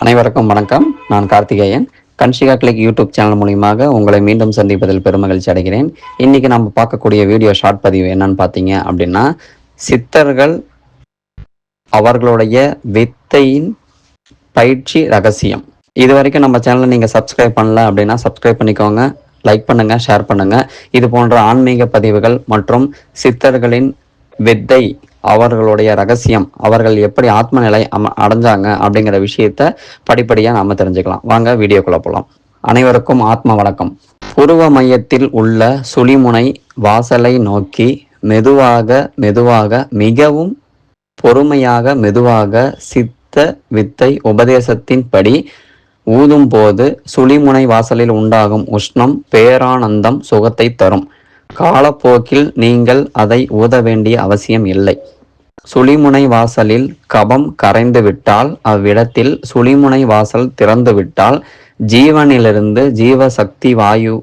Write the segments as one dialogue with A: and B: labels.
A: அனைவருக்கும் வணக்கம். நான் Karthikeyan. Kanshika click YouTube channel மூலியமாக உங்களை மீண்டும் சந்திப்பதில் பெருமகிழ்ச்சி அடைகிறேன். இன்னைக்கு நம்ம பார்க்கக்கூடிய வீடியோ ஷார்ட் பதிவு என்னன்னு பார்த்தீங்க அப்படின்னா சித்தர்கள் அவர்களுடைய வித்தையின் பயிற்சி ரகசியம். இது வரைக்கும் நம்ம சேனலை நீங்கள் சப்ஸ்கிரைப் பண்ணல அப்படின்னா சப்ஸ்கிரைப் பண்ணிக்கோங்க. லைக் பண்ணுங்க ஷேர் பண்ணுங்க. இது போன்ற ஆன்மீக பதிவுகள் மற்றும் சித்தர்களின் வித்தை அவர்களுடைய ரகசியம் அவர்கள் எப்படி ஆத்ம நிலை அடைஞ்சாங்க அப்படிங்கிற விஷயத்த படிப்படியாக நாம தெரிஞ்சுக்கலாம். வாங்க வீடியோக்குள்ள போகலாம் அனைவருக்கும் ஆத்ம வணக்கம். புருவ மையத்தில் உள்ள சுழிமுனை வாசலை நோக்கி மெதுவாக மெதுவாக மிகவும் பொறுமையாக மெதுவாக சித்த வித்தை உபதேசத்தின்படி ஊதும் போது சுழிமுனை வாசலில் உண்டாகும் உஷ்ணம் பேரானந்தம் சுகத்தை தரும். காலப்போக்கில் நீங்கள் அதை ஊத வேண்டிய அவசியம் இல்லை. சுழிமுனை வாசலில் கபம் கரைந்துவிட்டால் அவ்விடத்தில் சுழிமுனை வாசல் திறந்துவிட்டால் ஜீவனிலிருந்து ஜீவசக்தி வாயு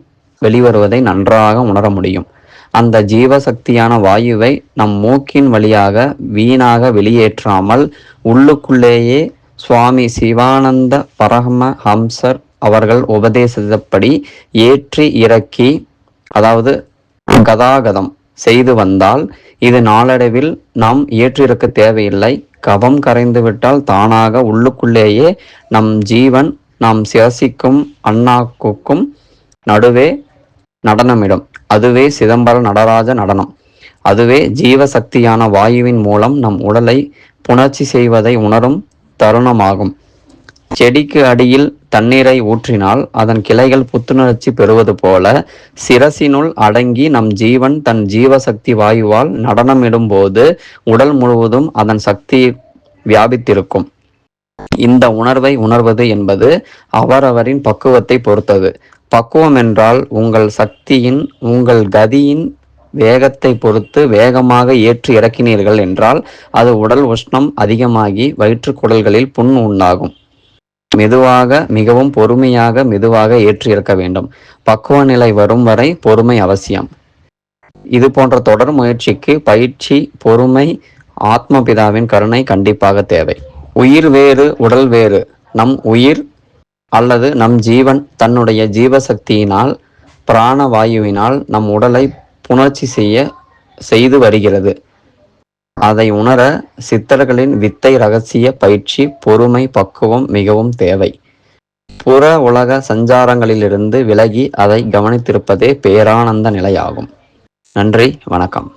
A: வெளிவருவதை நன்றாக உணர முடியும். அந்த ஜீவசக்தியான வாயுவை நம் மூக்கின் வழியாக வீணாக வெளியேற்றாமல் உள்ளுக்குள்ளேயே சுவாமி சிவானந்த பரம ஹம்சர் அவர்கள் உபதேசித்தபடி ஏற்றி இறக்கி அதாவது கதாகதம் செய்து வந்தால் இது நாளடைவில் நாம் ஏற்றிருக்க தேவையில்லை. கவம் கரைந்துவிட்டால் தானாக உள்ளுக்குள்ளேயே நம் ஜீவன் நாம் சிவசிக்கும் அண்ணாக்குக்கும் நடுவே நடனமிடும். அதுவே சிதம்பர நடராஜ நடனம். அதுவே ஜீவசக்தியான வாயுவின் மூலம் நம் உடலை புணர்ச்சி செய்வதை உணரும் தருணமாகும். செடிக்கு அடியில் தண்ணீரை ஊற்றினால் அதன் கிளைகள் புத்துணர்ச்சி பெறுவது போல சிரசினுள் அடங்கி நம் ஜீவன் தன் ஜீவசக்தி வாயுவால் நடனமிடும்போது உடல் முழுவதும் அதன் சக்தி வியாபித்திருக்கும். இந்த உணர்வை உணர்வது என்பது அவரவரின் பக்குவத்தை பொறுத்தது. பக்குவம் என்றால் உங்கள் சக்தியின் உங்கள் கதியின் வேகத்தை பொறுத்து வேகமாக ஏற்று இறக்கினீர்கள் என்றால் அது உடல் உஷ்ணம் அதிகமாகி வயிற்றுக் குடல்களில் புண் உண்டாகும். மெதுவாக மிகவும் பொறுமையாக மெதுவாக ஏற்றி இருக்க வேண்டும். பக்குவ நிலை வரும் வரை பொறுமை அவசியம். இது போன்ற தொடர் முயற்சிக்கு பயிற்சி பொறுமை ஆத்மபிதாவின் கருணை கண்டிப்பாக தேவை. உயிர் வேறு உடல் வேறு. நம் உயிர் அல்லது நம் ஜீவன் தன்னுடைய ஜீவசக்தியினால் பிராணவாயுவினால் நம் உடலை புணர்ச்சி செய்ய செய்து வருகிறது. அதை உணர சித்தர்களின் வித்தை ரகசிய பயிற்சி பொறுமை பக்குவம் மிகவும் தேவை. புற உலக சஞ்சாரங்களிலிருந்து விலகி அதை கவனித்திருப்பதே பேரானந்த நிலையாகும். நன்றி வணக்கம்.